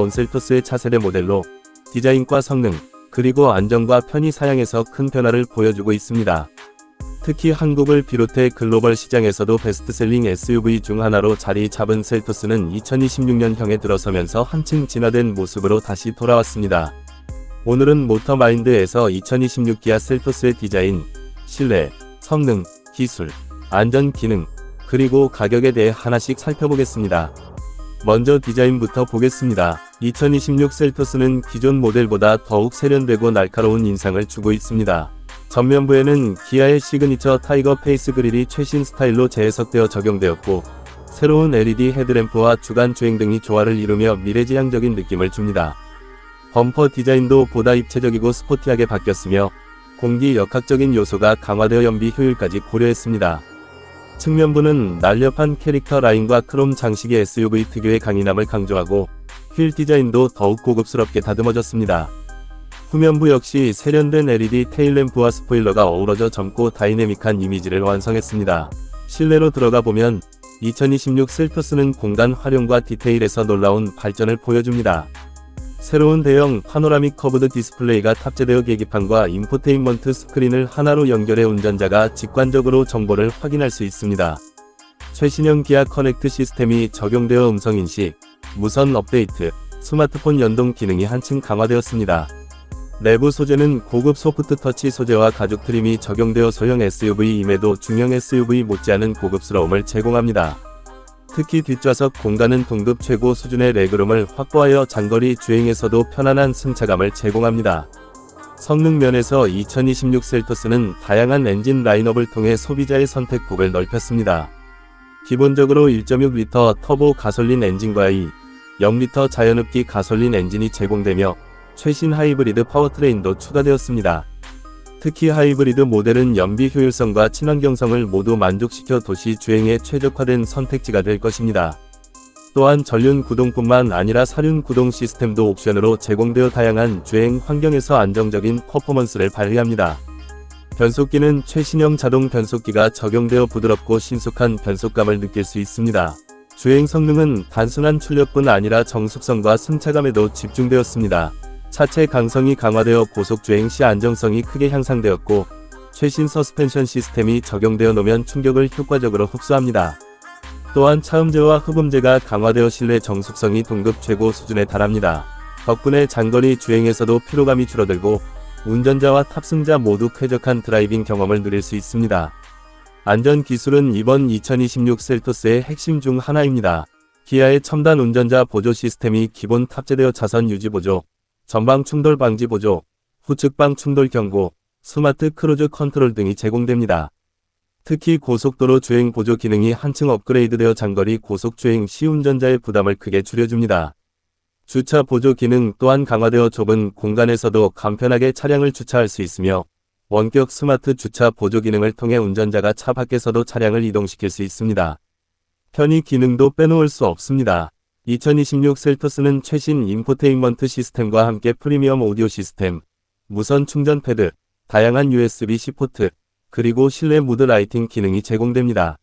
온 셀토스의 차세대 모델로 디자인과 성능, 그리고 안정과 편의 사양에서 큰 변화를 보여주고 있습니다. 특히 한국을 비롯해 글로벌 시장에서도 베스트셀링 SUV 중 하나로 자리 잡은 셀토스는 2026년형에 들어서면서 한층 진화된 모습으로 다시 돌아왔습니다. 오늘은 모터마인드에서 2026 기아 셀토스의 디자인, 실내, 성능, 기술, 안전 기능, 그리고 가격에 대해 하나씩 살펴보겠습니다. 먼저 디자인부터 보겠습니다. 2026 셀토스는 기존 모델보다 더욱 세련되고 날카로운 인상을 주고 있습니다. 전면부에는 기아의 시그니처 타이거 페이스 그릴이 최신 스타일로 재해석되어 적용되었고, 새로운 LED 헤드램프와 주간 주행 등이 조화를 이루며 미래지향적인 느낌을 줍니다. 범퍼 디자인도 보다 입체적이고 스포티하게 바뀌었으며, 공기 역학적인 요소가 강화되어 연비 효율까지 고려했습니다. 측면부는 날렵한 캐릭터 라인과 크롬 장식의 SUV 특유의 강인함을 강조하고 휠 디자인도 더욱 고급스럽게 다듬어졌습니다. 후면부 역시 세련된 LED 테일램프와 스포일러가 어우러져 젊고 다이내믹한 이미지를 완성했습니다. 실내로 들어가 보면 2026 셀토스는 공간 활용과 디테일에서 놀라운 발전을 보여줍니다. 새로운 대형 파노라믹 커브드 디스플레이가 탑재되어 계기판과 인포테인먼트 스크린을 하나로 연결해 운전자가 직관적으로 정보를 확인할 수 있습니다. 최신형 기아 커넥트 시스템이 적용되어 음성 인식, 무선 업데이트, 스마트폰 연동 기능이 한층 강화되었습니다. 내부 소재는 고급 소프트 터치 소재와 가죽 트림이 적용되어 소형 SUV임에도 중형 SUV 못지않은 고급스러움을 제공합니다. 특히 뒷좌석 공간은 동급 최고 수준의 레그룸을 확보하여 장거리 주행에서도 편안한 승차감을 제공합니다. 성능 면에서 2026 셀토스는 다양한 엔진 라인업을 통해 소비자의 선택폭을 넓혔습니다. 기본적으로 1.6L 터보 가솔린 엔진과 2, 0L 자연흡기 가솔린 엔진이 제공되며 최신 하이브리드 파워트레인도 추가되었습니다. 특히 하이브리드 모델은 연비 효율성과 친환경성을 모두 만족시켜 도시 주행에 최적화된 선택지가 될 것입니다. 또한 전륜 구동뿐만 아니라 사륜 구동 시스템도 옵션으로 제공되어 다양한 주행 환경에서 안정적인 퍼포먼스를 발휘합니다. 변속기는 최신형 자동 변속기가 적용되어 부드럽고 신속한 변속감을 느낄 수 있습니다. 주행 성능은 단순한 출력뿐 아니라 정숙성과 승차감에도 집중되었습니다. 차체 강성이 강화되어 고속 주행 시 안정성이 크게 향상되었고 최신 서스펜션 시스템이 적용되어 노면 충격을 효과적으로 흡수합니다. 또한 차음제와 흡음제가 강화되어 실내 정숙성이 동급 최고 수준에 달합니다. 덕분에 장거리 주행에서도 피로감이 줄어들고 운전자와 탑승자 모두 쾌적한 드라이빙 경험을 누릴 수 있습니다. 안전 기술은 이번 2026 셀토스의 핵심 중 하나입니다. 기아의 첨단 운전자 보조 시스템이 기본 탑재되어 차선 유지 보조, 전방 충돌 방지 보조, 후측방 충돌 경고, 스마트 크루즈 컨트롤 등이 제공됩니다. 특히 고속도로 주행 보조 기능이 한층 업그레이드되어 장거리 고속 주행 시 운전자의 부담을 크게 줄여줍니다. 주차 보조 기능 또한 강화되어 좁은 공간에서도 간편하게 차량을 주차할 수 있으며 원격 스마트 주차 보조 기능을 통해 운전자가 차 밖에서도 차량을 이동시킬 수 있습니다. 편의 기능도 빼놓을 수 없습니다. 2026 셀토스는 최신 인포테인먼트 시스템과 함께 프리미엄 오디오 시스템, 무선 충전 패드, 다양한 USB-C 포트, 그리고 실내 무드 라이팅 기능이 제공됩니다.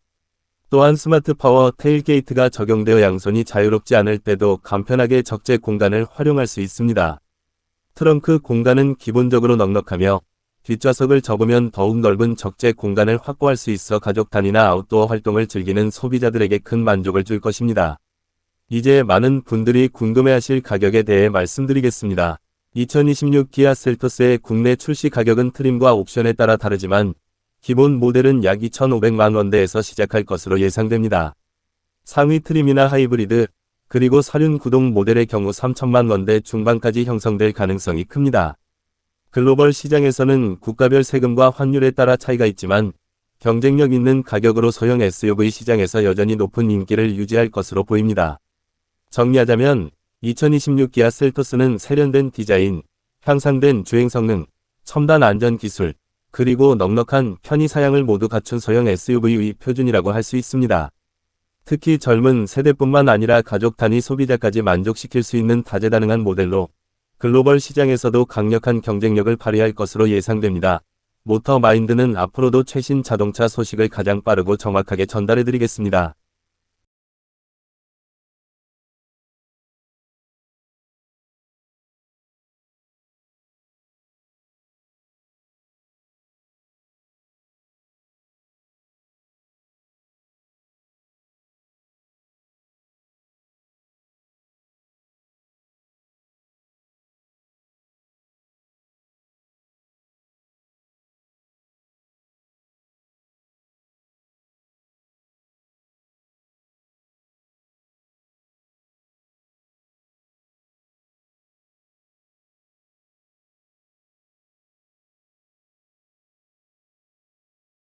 또한 스마트 파워 테일게이트가 적용되어 양손이 자유롭지 않을 때도 간편하게 적재 공간을 활용할 수 있습니다. 트렁크 공간은 기본적으로 넉넉하며 뒷좌석을 접으면 더욱 넓은 적재 공간을 확보할 수 있어 가족 단위나 아웃도어 활동을 즐기는 소비자들에게 큰 만족을 줄 것입니다. 이제 많은 분들이 궁금해하실 가격에 대해 말씀드리겠습니다. 2026 기아 셀토스의 국내 출시 가격은 트림과 옵션에 따라 다르지만 기본 모델은 약 2,500만 원대에서 시작할 것으로 예상됩니다. 상위 트림이나 하이브리드, 그리고 사륜 구동 모델의 경우 3천만 원대 중반까지 형성될 가능성이 큽니다. 글로벌 시장에서는 국가별 세금과 환율에 따라 차이가 있지만 경쟁력 있는 가격으로 소형 SUV 시장에서 여전히 높은 인기를 유지할 것으로 보입니다. 정리하자면 2026 기아 셀토스는 세련된 디자인, 향상된 주행 성능, 첨단 안전 기술, 그리고 넉넉한 편의 사양을 모두 갖춘 소형 SUV의 표준이라고 할 수 있습니다. 특히 젊은 세대뿐만 아니라 가족 단위 소비자까지 만족시킬 수 있는 다재다능한 모델로 글로벌 시장에서도 강력한 경쟁력을 발휘할 것으로 예상됩니다. 모터 마인드는 앞으로도 최신 자동차 소식을 가장 빠르고 정확하게 전달해드리겠습니다.